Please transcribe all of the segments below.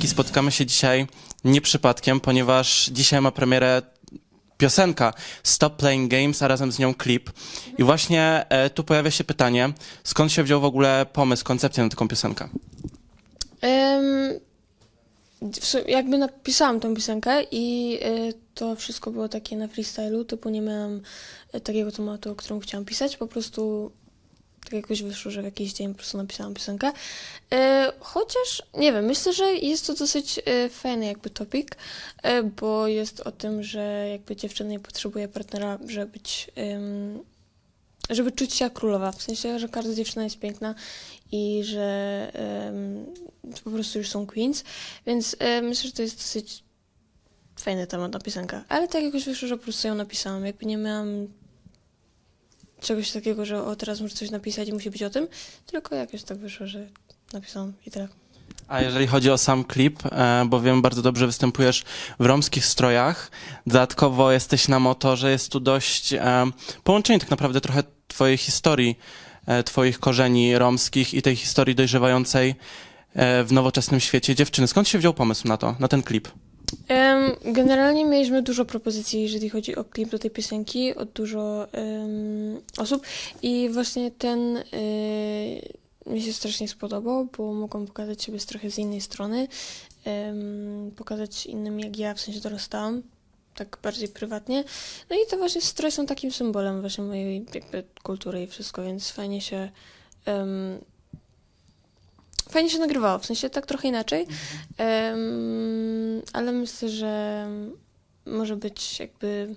Wiki, spotykamy się dzisiaj nie przypadkiem, ponieważ dzisiaj ma premierę piosenka Stop Playing Games, a razem z nią klip. I właśnie e, tu pojawia się pytanie, skąd się wziął w ogóle pomysł, koncepcja na taką piosenkę? Jakby napisałam tą piosenkę i e, to wszystko było takie na freestylu, typu nie miałam e, takiego tematu, o którym chciałam pisać, po prostu tak jakoś wyszło, że w jakiś dzień po prostu napisałam piosenkę. E, chociaż, nie wiem, myślę, że jest to dosyć e, fajny jakby topik, e, bo jest o tym, że jakby dziewczyna nie potrzebuje partnera, żeby być... żeby czuć się jak królowa, w sensie, że każda dziewczyna jest piękna i że po prostu już są queens, więc myślę, że to jest dosyć fajny temat na piosenkę. Ale tak jakoś wyszło, że po prostu ją napisałam. Jakby nie miałam czegoś takiego, że o teraz muszę coś napisać i musi być o tym, tylko jakoś tak wyszło, że napisałam i tyle. A jeżeli chodzi o sam klip, e, bo wiem, bardzo dobrze występujesz w romskich strojach, dodatkowo jesteś na motorze, jest tu dość e, połączenie tak naprawdę trochę twojej historii, e, twoich korzeni romskich i tej historii dojrzewającej w nowoczesnym świecie dziewczyny. Skąd się wziął pomysł na to, na ten klip? Em, generalnie mieliśmy dużo propozycji, jeżeli chodzi o klip do tej piosenki, od dużo em, osób i właśnie ten y, mi się strasznie spodobał, bo mogłam pokazać siebie z trochę z innej strony, em, pokazać innym jak ja w sensie dorastałam, tak bardziej prywatnie. No i to właśnie stroje są takim symbolem właśnie mojej jakby kultury i wszystko, więc fajnie się em, fajnie się nagrywało, w sensie tak trochę inaczej. Em, ale myślę, że może być jakby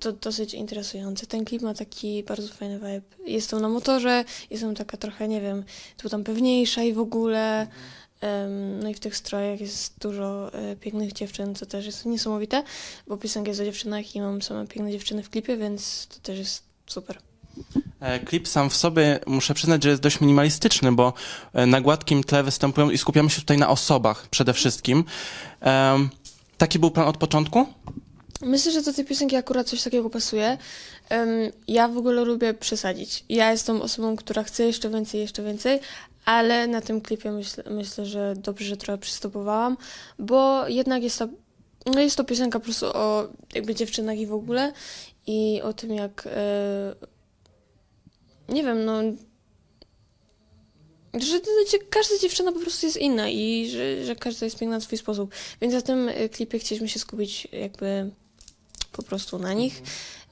to dosyć interesujące. Ten klip ma taki bardzo fajny vibe. Jestem na motorze, jestem taka trochę, nie wiem, tu tam pewniejsza i w ogóle. Em, no i w tych strojach jest dużo e, pięknych dziewczyn, co też jest niesamowite, bo piosenka jest o dziewczynach i mam same piękne dziewczyny w klipie, więc to też jest super. E, Klip sam w sobie, muszę przyznać, że jest dość minimalistyczny, bo e, na gładkim tle występują i skupiamy się tutaj na osobach przede wszystkim. Taki był plan od początku? Myślę, że do tej piosenki akurat coś takiego pasuje. Ja w ogóle lubię przesadzić. Ja jestem osobą, która chce jeszcze więcej, jeszcze więcej, ale na tym klipie myślę, myślę że dobrze, że trochę przystopowałam, bo jednak jest to, no jest to piosenka po prostu o jakby dziewczynach i w ogóle i o tym, jak e, nie wiem, no że, że każda dziewczyna po prostu jest inna i że, że każda jest piękna na swój sposób. Więc na tym e, klipie chcieliśmy się skupić jakby po prostu na nich.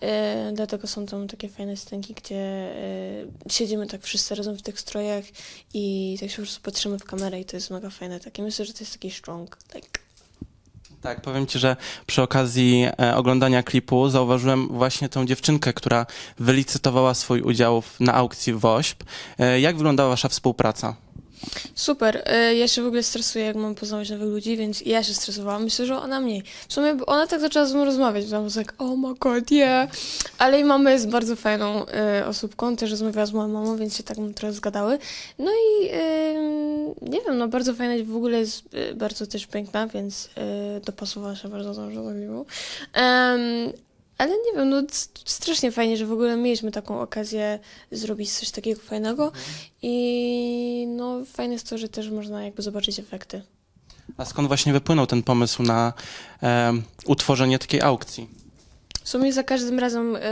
E, dlatego są tam takie fajne scenki, gdzie e, siedzimy tak wszyscy razem w tych strojach i tak się po prostu patrzymy w kamerę i to jest mega fajne. Takie myślę, że to jest taki strong, like Tak, powiem ci, że przy okazji e, oglądania klipu zauważyłem właśnie tą dziewczynkę, która wylicytowała swój udział w, na aukcji WOŚP. E, jak wyglądała wasza współpraca? Super. E, Ja się w ogóle stresuję, jak mam poznawać nowych ludzi, więc ja się stresowałam. Myślę, że ona mniej. W sumie ona tak zaczęła ze mną rozmawiać. Tam was like, oh my god, yeah. Ale jej mama jest bardzo fajną e, osóbką. Też rozmawiała z moją mamą, więc się tak trochę zgadały. No i em, nie wiem, no bardzo fajna. W ogóle jest e, bardzo też piękna, więc e, dopasowała się bardzo dobrze do miło. Em, ale nie wiem, no strasznie fajnie, że w ogóle mieliśmy taką okazję zrobić coś takiego fajnego i no fajne jest to, że też można jakby zobaczyć efekty. A skąd właśnie wypłynął ten pomysł na e, utworzenie takiej aukcji? W sumie za każdym razem em,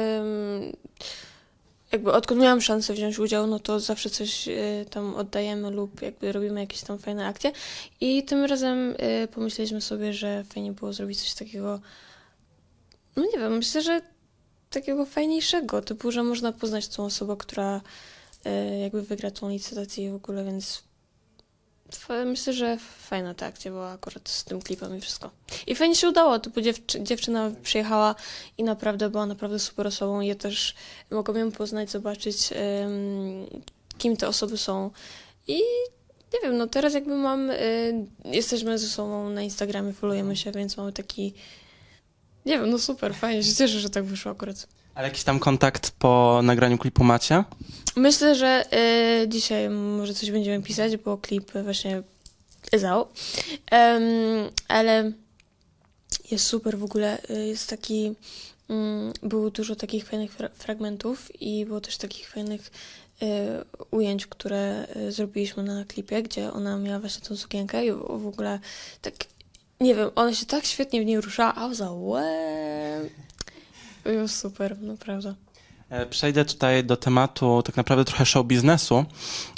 jakby odkąd miałam szansę wziąć udział, no to zawsze coś e, tam oddajemy lub jakby robimy jakieś tam fajne akcje i tym razem e, pomyśleliśmy sobie, że fajnie było zrobić coś takiego, no nie wiem, myślę, że takiego fajniejszego, typu, że można poznać tą osobę, która e, jakby wygra tą licytację w ogóle, więc myślę, że fajna ta akcja była akurat z tym klipem i wszystko. I fajnie się udało, typu dziewczy- dziewczyna przyjechała i naprawdę była naprawdę super osobą. Ja też mogłam ją poznać, zobaczyć, kim te osoby są. I nie wiem, no teraz jakby mam, y, jesteśmy ze sobą na Instagramie, followujemy się, więc mamy taki, nie wiem, no super, fajnie, się cieszę, że tak wyszło akurat. Ale jakiś tam kontakt po nagraniu klipu macie? Myślę, że y, dzisiaj może coś będziemy pisać, bo klip właśnie. Em, ale jest super w ogóle. y, Jest taki. Mm, było dużo takich fajnych fra- fragmentów i było też takich fajnych ujęć, które y, zrobiliśmy na klipie, gdzie ona miała właśnie tą sukienkę i w, w ogóle tak, nie wiem, ona się tak świetnie w niej ruszała, a za łeb. Super, naprawdę. E, Przejdę tutaj do tematu tak naprawdę trochę show biznesu,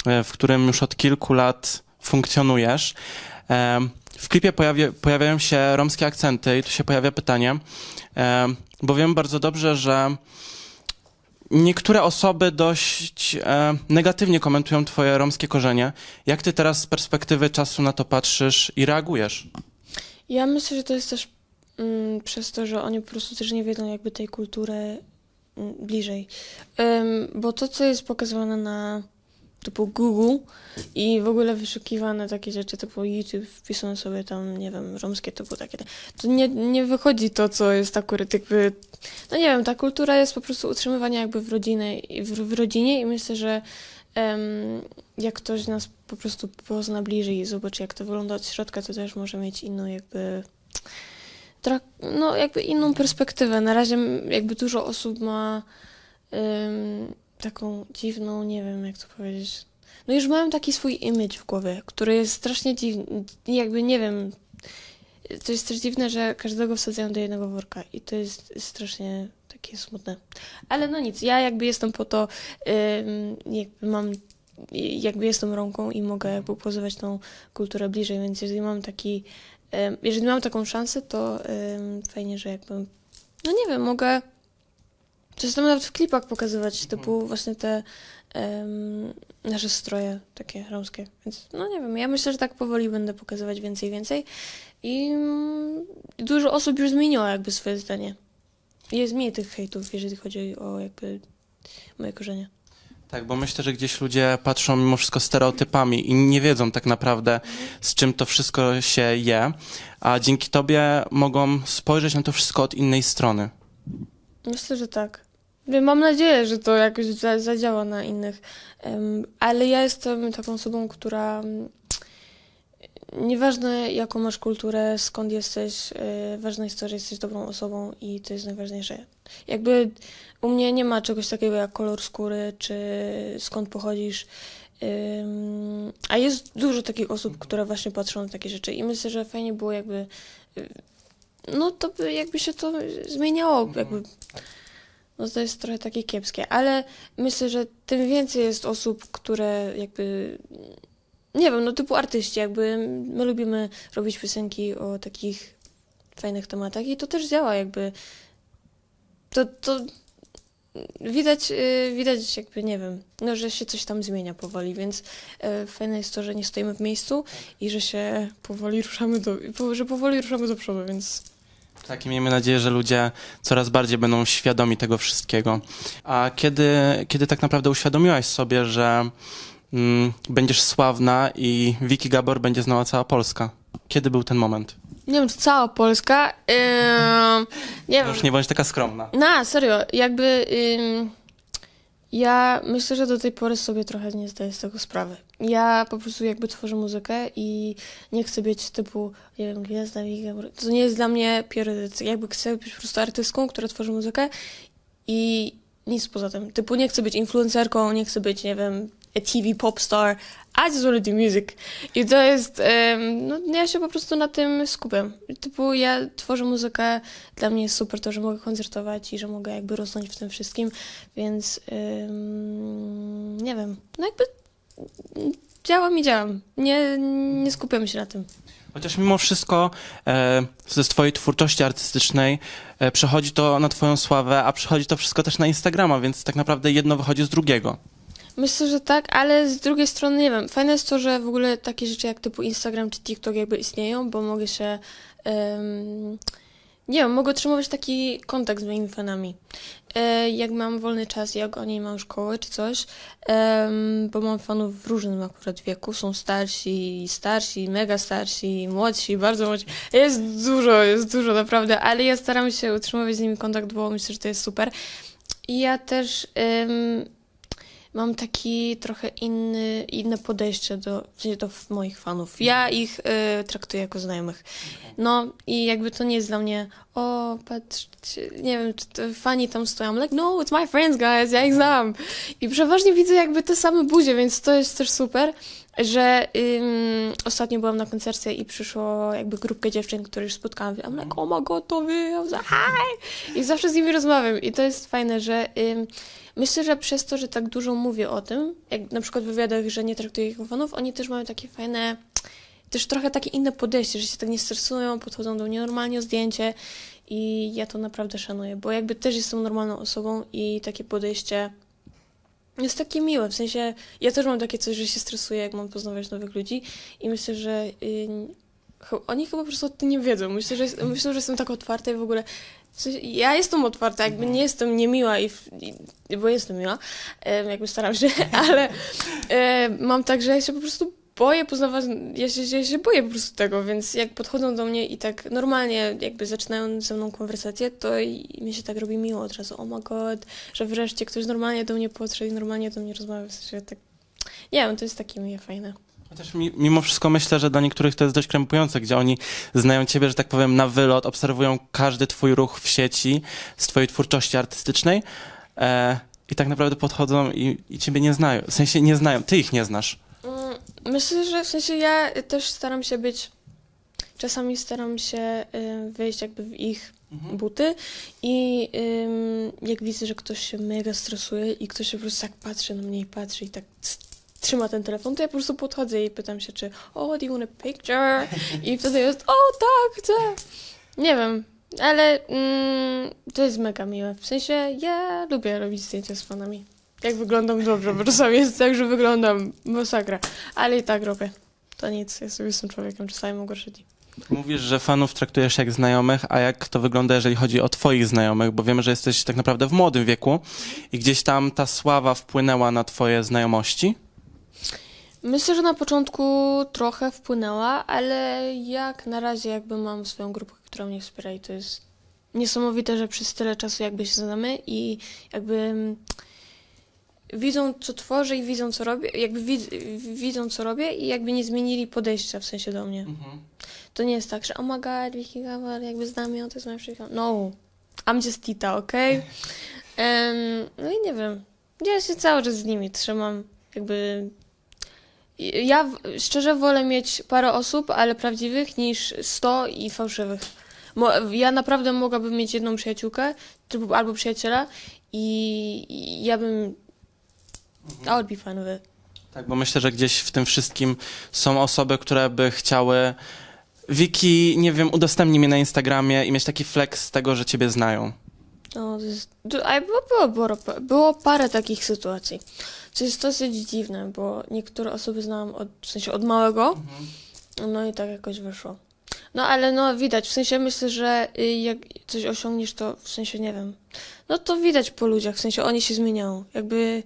e, w którym już od kilku lat funkcjonujesz. E, W klipie pojawi, pojawiają się romskie akcenty i tu się pojawia pytanie, bo wiem bardzo dobrze, że niektóre osoby dość negatywnie komentują twoje romskie korzenie. Jak ty teraz z perspektywy czasu na to patrzysz i reagujesz? Ja myślę, że to jest też mm, przez to, że oni po prostu też nie wiedzą jakby tej kultury mm, bliżej. Bo to, co jest pokazywane na typu Google i w ogóle wyszukiwane takie rzeczy typu YouTube, wpisują sobie tam, nie wiem, romskie typu takie, to nie, nie wychodzi to, co jest akurat jakby, no nie wiem, ta kultura jest po prostu utrzymywania jakby w, rodzinie, w, w rodzinie i myślę, że em, jak ktoś nas po prostu pozna bliżej i zobaczy, jak to wygląda od środka, to też może mieć inną jakby no jakby inną perspektywę. Na razie jakby dużo osób ma taką dziwną, nie wiem jak to powiedzieć. No już mają taki swój image w głowie, który jest strasznie dziwny, jakby nie wiem. To jest też dziwne, że każdego wsadzają do jednego worka i to jest strasznie takie smutne. Ale no nic, ja jakby jestem po to, em, jakby mam, jakby jestem rąką i mogę pokazywać tą kulturę bliżej, więc jeżeli mam taki, jeżeli mam taką szansę, to fajnie, że jakby, no nie wiem, mogę czasem nawet w klipach pokazywać, typu właśnie te nasze stroje takie romskie, więc no nie wiem, ja myślę, że tak powoli będę pokazywać więcej, więcej i mm, dużo osób już zmieniło jakby swoje zdanie. Jest mniej tych hejtów, jeżeli chodzi o jakby moje korzenie. Tak, bo myślę, że gdzieś ludzie patrzą mimo wszystko stereotypami i nie wiedzą tak naprawdę, z czym to wszystko się je, a dzięki tobie mogą spojrzeć na to wszystko od innej strony. Myślę, że tak. Mam nadzieję, że to jakoś za, zadziała na innych, ale ja jestem taką osobą, która nieważne jaką masz kulturę, skąd jesteś, e, ważne jest to, że jesteś dobrą osobą i to jest najważniejsze. Jakby u mnie nie ma czegoś takiego jak kolor skóry, czy skąd pochodzisz, a jest dużo takich osób, które właśnie patrzą na takie rzeczy i myślę, że fajnie było jakby, y, no to by jakby się to zmieniało, jakby no to jest trochę takie kiepskie, ale myślę, że tym więcej jest osób, które jakby, nie wiem, no typu artyści, jakby my lubimy robić piosenki o takich fajnych tematach i to też działa, jakby to, to widać, y, widać jakby, nie wiem, no, że się coś tam zmienia powoli, więc e, fajne jest to, że nie stoimy w miejscu i że się powoli ruszamy do, że powoli ruszamy do przodu, więc Tak, i miejmy nadzieję, że ludzie coraz bardziej będą świadomi tego wszystkiego. A kiedy, kiedy tak naprawdę uświadomiłaś sobie, że mm, będziesz sławna i Wiki Gabor będzie znała cała Polska? Kiedy był ten moment? nie wiem, czy cała Polska, ym, nie wiem, Już nie bądź taka skromna. No, serio, jakby ym, ja myślę, że do tej pory sobie trochę nie zdaję z tego sprawy. Ja po prostu jakby tworzę muzykę i nie chcę być typu, nie wiem, gwiazda, Wiga, to nie jest dla mnie priorytet. Jakby chcę być po prostu artystką, która tworzy muzykę i nic poza tym. Typu nie chcę być influencerką, nie chcę być, nie wiem, a TV pop star. I just want to do music. I to jest, em, no ja się po prostu na tym skupiam. Typu ja tworzę muzykę, dla mnie jest super to, że mogę koncertować i że mogę jakby rosnąć w tym wszystkim, więc em, nie wiem, no jakby działam i działam. Nie, nie skupiam się na tym. Chociaż mimo wszystko e, ze twojej twórczości artystycznej e, przechodzi to na twoją sławę, a przechodzi to wszystko też na Instagrama, więc tak naprawdę jedno wychodzi z drugiego. Myślę, że tak, ale z drugiej strony nie wiem. Fajne jest to, że w ogóle takie rzeczy jak typu Instagram czy TikTok jakby istnieją, bo mogę się. em, nie wiem, mogę utrzymywać taki kontakt z moimi fanami. E, jak mam wolny czas, jak oni mają szkołę czy coś, em, bo mam fanów w różnym akurat wieku. Są starsi, starsi, mega starsi, młodsi, bardzo młodsi. Jest dużo, jest dużo naprawdę, ale ja staram się utrzymywać z nimi kontakt, bo myślę, że to jest super. I ja też. em, mam taki trochę inny, inne podejście do, w sensie do moich fanów. Ja ich y, traktuję jako znajomych. No i jakby to nie jest dla mnie, o, patrzcie, nie wiem, czy to fani tam stoją, like, no, it's my friends, guys, ja ich znam. I przeważnie widzę jakby te same buzie, więc to jest też super, że ym, ostatnio byłam na koncercie i przyszło jakby grupkę dziewczyn, które już spotkałam. I'm like, oh my god, to wy, I hi! I zawsze z nimi rozmawiam i to jest fajne, że ym, myślę, że przez to, że tak dużo mówię o tym, jak na przykład w wywiadach, że nie traktuję ich fanów, oni też mają takie fajne, też trochę takie inne podejście, że się tak nie stresują, podchodzą do mnie normalnie zdjęcie i ja to naprawdę szanuję, bo jakby też jestem normalną osobą i takie podejście jest takie miłe, w sensie ja też mam takie coś, że się stresuję, jak mam poznawać nowych ludzi i myślę, że y, oni chyba po prostu o tym nie wiedzą. Myślę, że, myślę, że jestem tak otwarta i w ogóle ja jestem otwarta, jakby nie jestem niemiła, i, i bo jestem miła, jakby staram się, ale mam tak, że ja się po prostu boję poznawać, ja się, ja się boję po prostu tego, więc jak podchodzą do mnie i tak normalnie jakby zaczynają ze mną konwersację, to i mi się tak robi miło od razu, oh my god, że wreszcie ktoś normalnie do mnie podszedł i normalnie do mnie rozmawia, w sensie tak, nie wiem, to jest takie miłe, fajne. Chociaż mi, mimo wszystko myślę, że dla niektórych to jest dość krępujące, gdzie oni znają ciebie, że tak powiem, na wylot, obserwują każdy twój ruch w sieci z twojej twórczości artystycznej e, i tak naprawdę podchodzą i, i ciebie nie znają. W sensie nie znają, ty ich nie znasz. Myślę, że w sensie ja też staram się być. Czasami staram się y, wejść jakby w ich buty i ym, jak widzę, że ktoś się mega stresuje i ktoś się po prostu tak patrzy na mnie i patrzy i tak c- trzyma ten telefon, to ja po prostu podchodzę i pytam się, czy oh, do you want a picture? I wtedy jest, o tak, chcę. Nie wiem, ale mm, to jest mega miłe. W sensie ja lubię robić zdjęcia z fanami. Jak wyglądam dobrze, bo czasami jest tak, że wyglądam masakra, ale i tak robię. To nic, ja sobie jestem człowiekiem, czasami gorsze dni. Mówisz, że fanów traktujesz jak znajomych, a jak to wygląda, jeżeli chodzi o twoich znajomych? Bo wiemy, że jesteś tak naprawdę w młodym wieku i gdzieś tam ta sława wpłynęła na twoje znajomości. Myślę, że na początku trochę wpłynęła, ale jak na razie jakby mam swoją grupę, która mnie wspiera i to jest niesamowite, że przez tyle czasu jakby się znamy i jakby mm, widzą co tworzę i widzą co robię, jakby wid- widzą co robię i jakby nie zmienili podejścia w sensie do mnie. To nie jest tak, że oh my god, Vicky Gawal, jakby znam ją, to jest moja przyjaciółka. No, I'm just Tita, okej? Em, no i nie wiem, ja się cały czas z nimi trzymam, jakby... Ja w- szczerze wolę mieć parę osób, ale prawdziwych, niż 100 i fałszywych. Mo- ja naprawdę mogłabym mieć jedną przyjaciółkę typu- albo przyjaciela i, i ja bym... I would be fine with it. Tak, bo myślę, że gdzieś w tym wszystkim są osoby, które by chciały. Wiki, nie wiem, udostępnij mnie na Instagramie i mieć taki flex z tego, że ciebie znają. No, to jest, du- a było, było, było, było parę takich sytuacji, co jest dosyć dziwne, bo niektóre osoby znałam od, w sensie od małego, no i tak jakoś wyszło. No ale no widać, w sensie myślę, że y, jak coś osiągniesz, to w sensie nie wiem, no to widać po ludziach, w sensie oni się zmieniają, jakby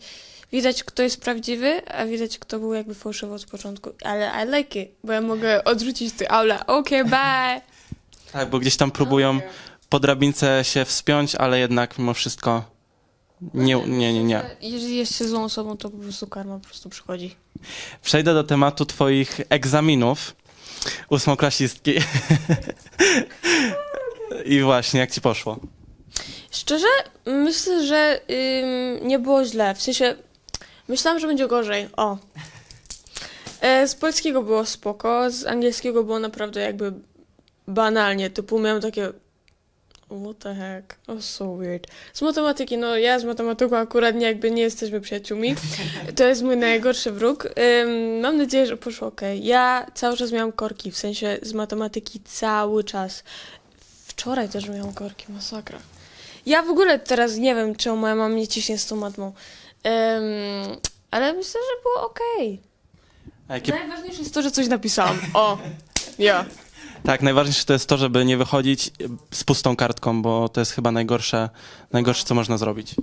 widać kto jest prawdziwy, a widać kto był jakby fałszywy od początku, ale I like it, bo ja mogę odrzucić ty aula, okej, bye! Tak, bo gdzieś tam próbują po drabince się wspiąć, ale jednak mimo wszystko nie, nie, nie, nie. Jeżeli jest się złą osobą, to po prostu karma po prostu przychodzi. Przejdę do tematu twoich egzaminów ósmoklasistki. I właśnie, jak ci poszło? Szczerze, myślę, że ym, nie było źle. W sensie, myślałam, że będzie gorzej. O. E, z polskiego było spoko, z angielskiego było naprawdę jakby banalnie. Typu miałam takie. What the heck? Oh, so weird. Z matematyki, no ja z matematyką akurat nie, jakby nie jesteśmy przyjaciółmi. To jest mój najgorszy wróg. Ym, mam nadzieję, że poszło ok. Ja cały czas miałam korki, w sensie z matematyki cały czas. Wczoraj też miałam korki, masakra. Ja w ogóle teraz nie wiem, czemu moja mama mnie ciśnie z tą matmą. Ale myślę, że było okej. A jakie Najważniejsze jest to, że coś napisałam. O, ja. Tak, najważniejsze to jest to, żeby nie wychodzić z pustą kartką, bo to jest chyba najgorsze, najgorsze co można zrobić.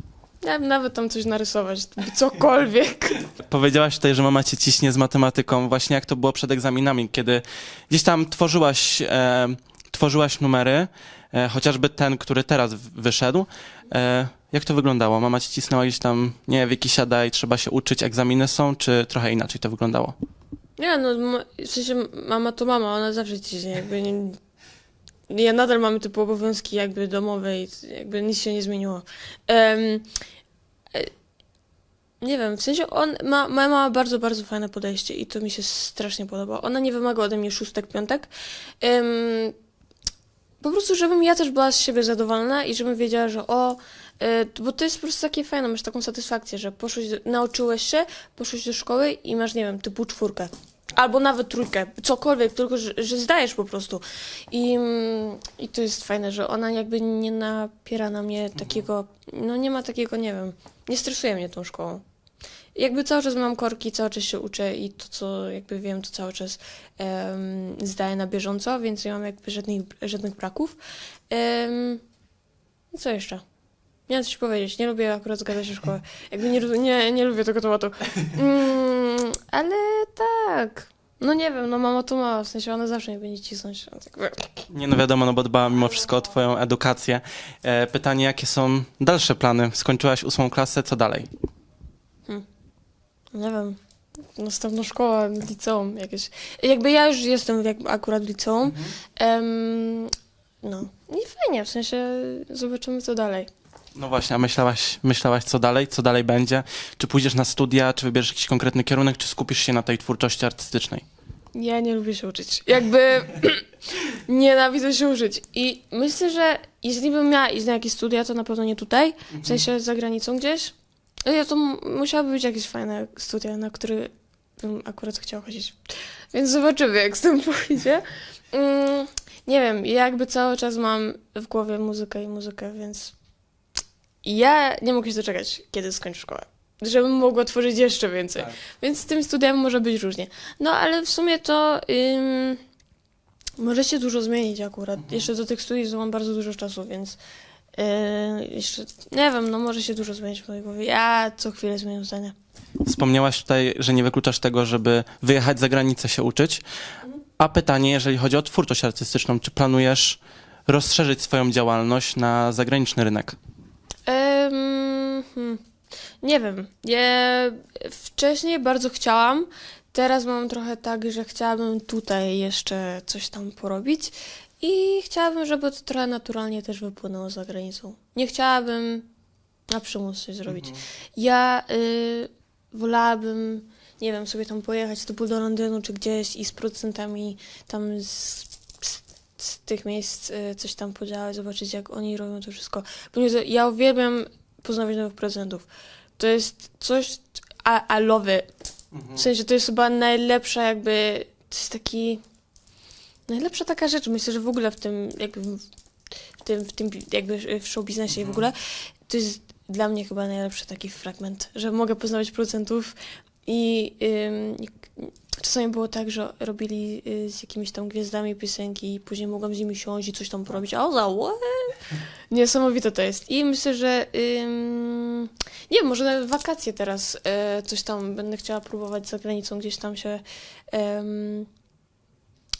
Ja bym nawet tam coś narysować, cokolwiek. Powiedziałaś tutaj, że mama cię ciśnie z matematyką. Właśnie jak to było przed egzaminami, kiedy gdzieś tam tworzyłaś, e, tworzyłaś numery, e, chociażby ten, który teraz w- wyszedł. E, Jak to wyglądało? Mama ci cisnęła gdzieś tam, nie, wieki siadaj, trzeba się uczyć, egzaminy są, czy trochę inaczej to wyglądało? Nie, no ma- w sensie mama to mama, ona zawsze ciśnie, jakby nie... Ja nadal mamy typu obowiązki jakby domowe i jakby nic się nie zmieniło. E, nie wiem, w sensie on ma, mama ma bardzo, bardzo fajne podejście i to mi się strasznie podoba. Ona nie wymaga ode mnie szóstek, piątek. Em, po prostu, żebym ja też była z siebie zadowolona i żebym wiedziała, że o, bo to jest po prostu takie fajne, masz taką satysfakcję, że poszłeś, do, nauczyłeś się, poszłeś do szkoły i masz, nie wiem, typu czwórkę. Albo nawet trójkę, cokolwiek, tylko że, że zdajesz po prostu. I, I to jest fajne, że ona jakby nie napiera na mnie takiego, no nie ma takiego, nie wiem, nie stresuje mnie tą szkołą. Jakby cały czas mam korki, cały czas się uczę i to, co jakby wiem, to cały czas em, zdaję na bieżąco, więc nie mam jakby żadnych, żadnych braków. I co jeszcze? Miałam coś powiedzieć, nie lubię akurat zgadzać o szkołę. Jakby nie, nie, nie lubię tego tematu. Mm, ale tak. No nie wiem, no mama to mama, w sensie ona zawsze nie będzie cisnąć. więc Jakby. Nie no wiadomo, no bo dbała mimo wszystko o twoją edukację. E, pytanie, jakie są dalsze plany? Skończyłaś ósmą klasę, co dalej? Nie wiem. Następna szkoła, liceum jakieś. Jakby ja już jestem jak, akurat w liceum. Em, no. I fajnie, w sensie zobaczymy co dalej. No właśnie, a myślałaś, myślałaś co dalej? Co dalej będzie? Czy pójdziesz na studia, czy wybierzesz jakiś konkretny kierunek, czy skupisz się na tej twórczości artystycznej? Ja nie lubię się uczyć. Jakby nienawidzę się uczyć. I myślę, że jeśli bym miała iść na jakieś studia, to na pewno nie tutaj, w sensie za granicą gdzieś. No Ja to m- musiałyby być jakieś fajne studia, na które bym akurat chciała chodzić. Więc zobaczymy, jak z tym pójdzie. Mm, nie wiem, ja jakby cały czas mam w głowie muzykę i muzykę, więc ja nie mogę się doczekać, kiedy skończę szkołę. Żebym mogła tworzyć jeszcze więcej. Tak. Więc z tymi studiami może być różnie. No ale w sumie to ym, może się dużo zmienić akurat. Jeszcze do tych studiów mam bardzo dużo czasu, więc yy, jeszcze nie wiem, no może się dużo zmienić w mojej głowie. Ja co chwilę zmieniam zdanie. Wspomniałaś tutaj, że nie wykluczasz tego, żeby wyjechać za granicę się uczyć. A pytanie, jeżeli chodzi o twórczość artystyczną, czy planujesz rozszerzyć swoją działalność na zagraniczny rynek? Hmm, nie wiem. Wcześniej bardzo chciałam. Teraz mam trochę tak, że chciałabym tutaj jeszcze coś tam porobić i chciałabym, żeby to trochę naturalnie też wypłynęło za granicą. Nie chciałabym na przymus coś zrobić. Ja y, wolałabym, nie wiem, sobie tam pojechać typu do Londynu czy gdzieś i z producentami tam z, z, tych miejsc y, coś tam podziałać, zobaczyć jak oni robią to wszystko. Ponieważ ja uwielbiam poznawać nowych prezentów. To jest coś, a, I love it. W sensie to jest chyba najlepsza jakby, to jest taki, najlepsza taka rzecz. Myślę, że w ogóle w tym, jakby w w tym, w tym jakby w show biznesie i w ogóle, to jest dla mnie chyba najlepszy taki fragment, że mogę poznawać producentów i i- czasami było tak, że robili y, z jakimiś tam gwiazdami piosenki i później mogłam z nimi siąść i coś tam porobić, a za? Niesamowite to jest. I myślę, że ym, nie może nawet wakacje teraz e, coś tam będę chciała próbować za granicą, gdzieś tam się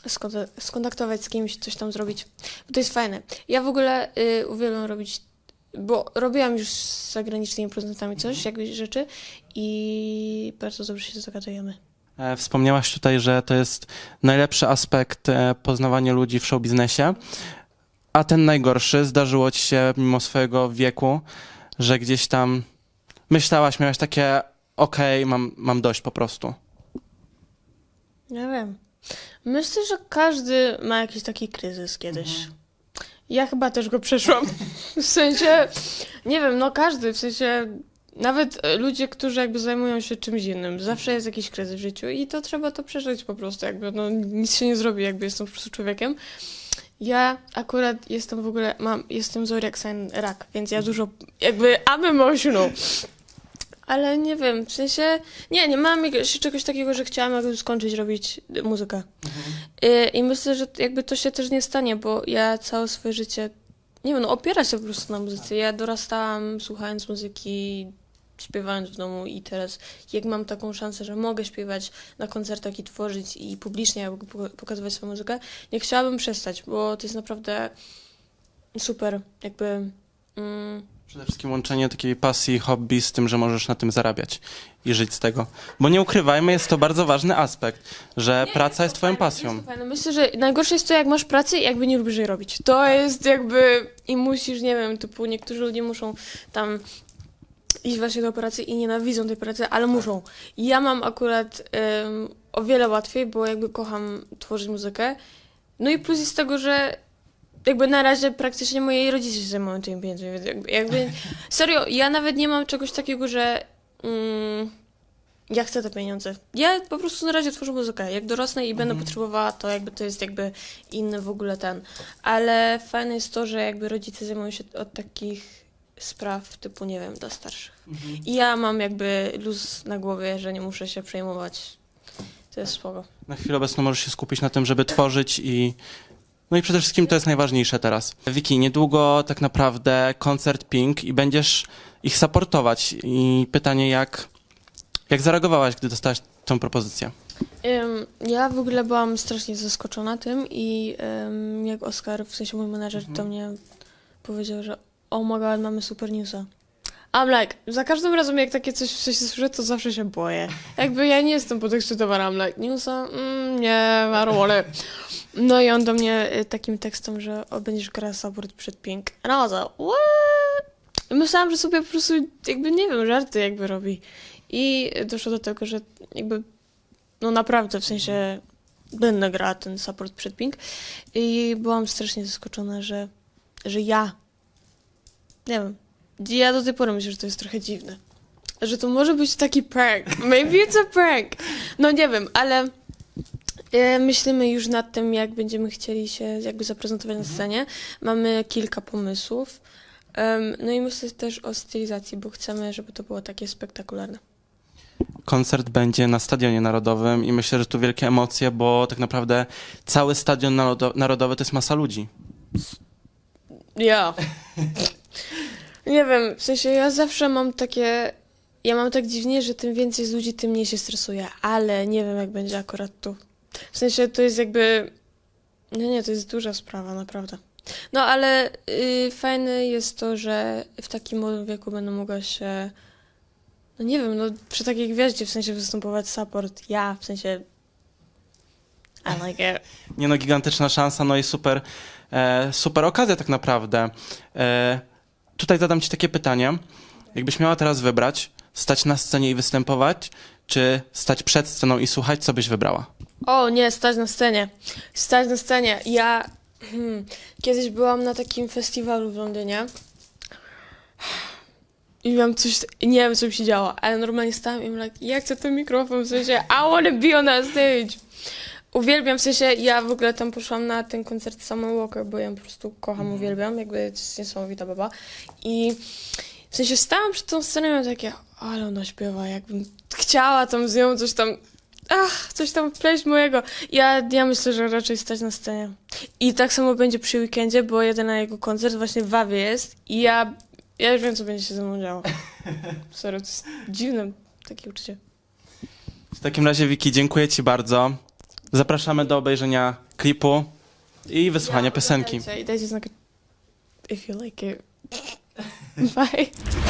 skonta- skontaktować z kimś, coś tam zrobić. Bo to jest fajne. Ja w ogóle y, uwielbiam robić, bo robiłam już z zagranicznymi prezentami coś, jakieś rzeczy i bardzo dobrze się zagadujemy. E, Wspomniałaś tutaj, że to jest najlepszy aspekt e, poznawania ludzi w show biznesie, a ten najgorszy zdarzyło ci się mimo swojego wieku, że gdzieś tam myślałaś, miałaś takie okej, mam, mam dość po prostu. Nie wiem. Myślę, że każdy ma jakiś taki kryzys kiedyś. Ja chyba też go przeszłam. W sensie, nie wiem, no każdy, w sensie nawet e, ludzie, którzy jakby zajmują się czymś innym, zawsze jest jakiś kryzys w życiu i to trzeba to przeżyć po prostu, jakby no nic się nie zrobi, jakby jestem po prostu człowiekiem. Ja akurat jestem w ogóle, mam, jestem zodiac sign rak, więc ja dużo jakby I'm emotional. Ale nie wiem, w sensie, nie, nie mam jakiegoś, czegoś takiego, że chciałam jakby skończyć robić muzykę. Y, I myślę, że jakby to się też nie stanie, bo ja całe swoje życie, nie wiem, no opiera się po prostu na muzyce. Ja dorastałam słuchając muzyki, śpiewając w domu i teraz jak mam taką szansę, że mogę śpiewać na koncertach i tworzyć i publicznie pokazywać swoją muzykę, nie chciałabym przestać, bo to jest naprawdę super, jakby mm, Przede wszystkim łączenie takiej pasji, hobby z tym, że możesz na tym zarabiać i żyć z tego. Bo nie ukrywajmy, jest to bardzo ważny aspekt, że praca jest twoją pasją. Fajne. Myślę, że najgorsze jest to, jak masz pracę i jakby nie lubisz jej robić. To jest jakby... I musisz, nie wiem, typu niektórzy ludzie muszą tam iść właśnie do pracy i nienawidzą tej pracy, ale muszą. Ja mam akurat em, o wiele łatwiej, bo jakby kocham tworzyć muzykę. No i plus jest tego, że jakby na razie praktycznie moi rodzice się zajmują tymi pieniędzmi, więc jakby, jakby serio, ja nawet nie mam czegoś takiego, że mm, ja chcę te pieniądze. Ja po prostu na razie tworzę muzykę. Jak dorosnę i będę potrzebowała, to jakby to jest jakby inny w ogóle ten. Ale fajne jest to, że jakby rodzice zajmują się od takich spraw typu, nie wiem, dla starszych. I ja mam jakby luz na głowie, że nie muszę się przejmować. To jest spoko. Na chwilę obecną możesz się skupić na tym, żeby tworzyć i... No i przede wszystkim to jest najważniejsze teraz. Wiki, niedługo tak naprawdę koncert Pink i będziesz ich supportować. I pytanie, jak, jak zareagowałaś, gdy dostałaś tę propozycję? Ym, ja w ogóle byłam strasznie zaskoczona tym i ym, jak Oskar, w sensie mój menadżer, do mnie powiedział, że oh my god, mamy super newsa. I'm like, za każdym razem jak takie coś w sensie słyszę, to zawsze się boję. Jakby ja nie jestem podekscytowana, I'm like, newsa? Mm, nie, it. No i on do mnie y, takim tekstem, że będziesz grała support przed Pink. And I was like, what? Myślałam, że sobie po prostu jakby, nie wiem, żarty jakby robi. I doszło do tego, że jakby no naprawdę, w sensie będę grała ten support przed Pink i byłam strasznie zaskoczona, że, że ja, nie wiem, ja do tej pory myślę, że to jest trochę dziwne, że to może być taki prank, maybe it's a prank, no nie wiem, ale e, myślimy już nad tym, jak będziemy chcieli się jakby zaprezentować na scenie, mamy kilka pomysłów, no i myślę też o stylizacji, bo chcemy, żeby to było takie spektakularne. Koncert będzie na Stadionie Narodowym i myślę, że tu wielkie emocje, bo tak naprawdę cały Stadion Narodo- Narodowy to jest masa ludzi. Ja. Nie wiem, w sensie ja zawsze mam takie. Ja mam tak dziwnie, że tym więcej z ludzi, tym mniej się stresuję, ale nie wiem, jak będzie akurat tu. W sensie to jest jakby. Nie, nie, to jest duża sprawa, naprawdę. No ale y, fajne jest to, że w takim młodym wieku będę mogła się. No nie wiem, no przy takiej gwiaździe w sensie występować support. Ja w sensie. I like it. Nie no, gigantyczna szansa, no i super, e, super okazja tak naprawdę. E, tutaj zadam ci takie pytanie. Jakbyś miała teraz wybrać, stać na scenie i występować, czy stać przed sceną i słuchać, co byś wybrała? O nie, stać na scenie. Stać na scenie. Ja hmm, kiedyś byłam na takim festiwalu w Londynie. I miałam coś, nie wiem co mi się działo, ale normalnie stałam i mówię, jak chcę ten mikrofon, w sensie I wanna be on that stage. Uwielbiam, w sensie ja w ogóle tam poszłam na ten koncert Summer Walker, bo ja ją po prostu kocham, uwielbiam, jakby to jest niesamowita baba. I w sensie stałam przed tą sceną i miałam takie, ale ona śpiewa, jakbym chciała tam z nią coś tam, ach, coś tam wpleść mojego. Ja, ja myślę, że raczej stać na scenie. I tak samo będzie przy weekendzie, bo jeden na jego koncert właśnie w Wawie jest i ja, ja już wiem, co będzie się ze mną działo. Serio, to jest dziwne takie uczucie. W takim razie, Wiki, dziękuję ci bardzo. Zapraszamy do obejrzenia klipu i wysłuchania piosenki. Dajcie, if you like it. Bye.